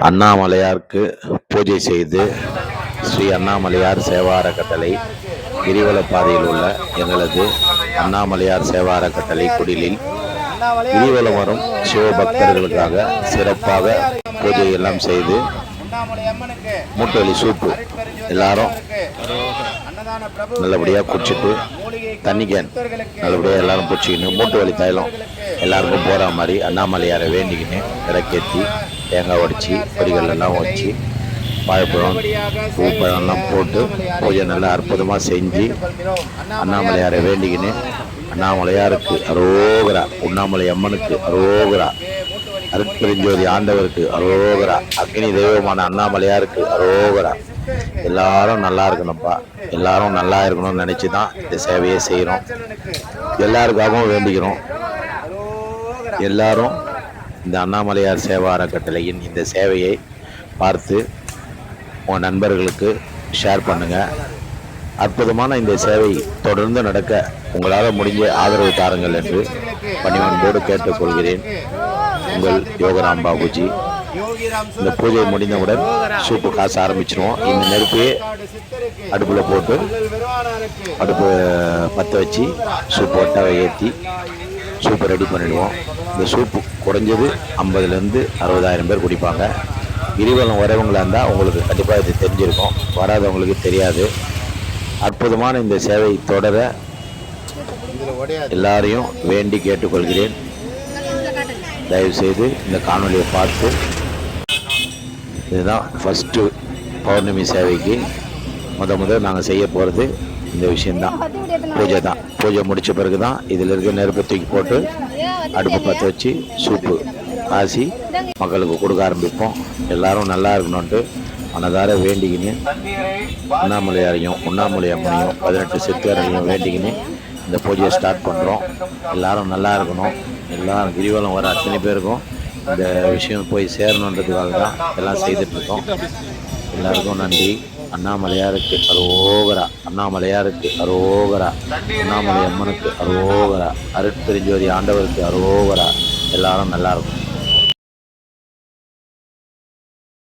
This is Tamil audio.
அண்ணாமலையாருக்கு பூஜை செய்து ஸ்ரீ அண்ணாமலையார் சேவா அறக்கட்டளை கிரிவல பாதையில் உள்ள எங்களது அண்ணாமலையார் சேவா அறக்கட்டளை குடிலில் கிரிவலம் வரும் சிவபக்தர்களுக்காக சிறப்பாக பூஜை எல்லாம் செய்து மூட்டுவலி சூப்பு எல்லாரும் நல்லபடியாக குடிச்சிட்டு தண்ணி கேன் நல்லபடியாக எல்லாரும் குடிச்சிக்கின்னு மூட்டு வலி தைலம் எல்லாருக்கும் போகிற மாதிரி அண்ணாமலையாரை வேண்டிக்கின்னு விளக்கேற்றி தேங்காய் உடச்சி பொடிகள்லாம் வச்சு வாழைப்பழம் பூப்பழம்லாம் போட்டு பூஜை நல்லா அற்புதமாக செஞ்சு அண்ணாமலையாரை வேண்டிக்கின்னு. அண்ணாமலையாருக்கு அரோகரா உண்ணாமலை அம்மனுக்கு அரோகரா அருட்பெருஞ்சோதி ஆண்டவருக்கு அரோகரா அக்னி தெய்வமான அண்ணாமலையாருக்கு அரோகரா. எல்லாரும் நல்லா இருக்கணும்ப்பா. எல்லாரும் நல்லா இருக்கணும்னு நினச்சி தான் இந்த சேவையை செய்கிறோம் எல்லாருக்காகவும் வேண்டிக்கிறோம். எல்லாரும் இந்த அண்ணாமலையார் சேவா அறக்கட்டளையின் இந்த சேவையை பார்த்து உங்கள் நண்பர்களுக்கு ஷேர் பண்ணுங்கள் அற்புதமான இந்த சேவை தொடர்ந்து நடக்க உங்களால் முடிஞ்ச ஆதரவு தாருங்கள் என்று பணிவன்போடு கேட்டுக்கொள்கிறேன். உங்கள் யோகராம் பாபுஜி. இந்த பூஜை முடிந்தவுடன் சூப்பு காசு ஆரம்பிச்சிருவோம். இந்த நெருப்பையே அடுப்பில் போட்டு அடுப்பு பற்ற வச்சு சூப்பு ஒட்டாவை ஏற்றி சூப்பை ரெடி பண்ணிடுவோம். இந்த சூப்பு குறைஞ்சது ஐம்பதுலேருந்து அறுபதாயிரம் பேர் குடிப்பாங்க. கிரிவலம் வரவங்களாக இருந்தால் உங்களுக்கு கண்டிப்பாக இது தெரிஞ்சிருக்கும். வராதவங்களுக்கு தெரியாது. அற்புதமான இந்த சேவை தொடர எல்லாரையும் வேண்டி கேட்டுக்கொள்கிறேன். தயவுசெய்து இந்த காணொலியை பார்த்து இதுதான் ஃபஸ்ட்டு பௌர்ணமி சேவைக்கு முத முதல் நாங்கள் செய்ய போகிறது இந்த விஷயந்தான் பூஜை தான். பூஜை முடித்த பிறகு தான் இதில் இருக்க நெருப்பை தூக்கி போட்டு அடுப்பு பற்ற வச்சு சூப்பு காசி மக்களுக்கு கொடுக்க ஆரம்பிப்போம். எல்லாரும் நல்லா இருக்கணும்ன்ட்டு மனதார வேண்டிக்கின்னு உண்ணாமலையாரையும் உண்ணாமலை அம்மனையும் பதினெட்டு சித்தாரையும் வேண்டிக்கின்னு இந்த பூஜையை ஸ்டார்ட் பண்ணுறோம் எல்லாரும் நல்லா இருக்கணும். எல்லாரும் கிரிவலம் வர அத்தனை பேருக்கும் இந்த விஷயம் போய் சேரணுன்றதுக்காக தான் எல்லாம் செய்துட்ருக்கோம் எல்லாருக்கும் நன்றி. அண்ணாமலையாருக்கு அரோகரா அண்ணாமலையாருக்கு அரோகரா அண்ணாமலை அம்மனுக்கு அரோகரா அருட்பெருஞ்சோதி ஆண்டவருக்கு அரோகரா. எல்லாரும் நல்லா இருக்கும்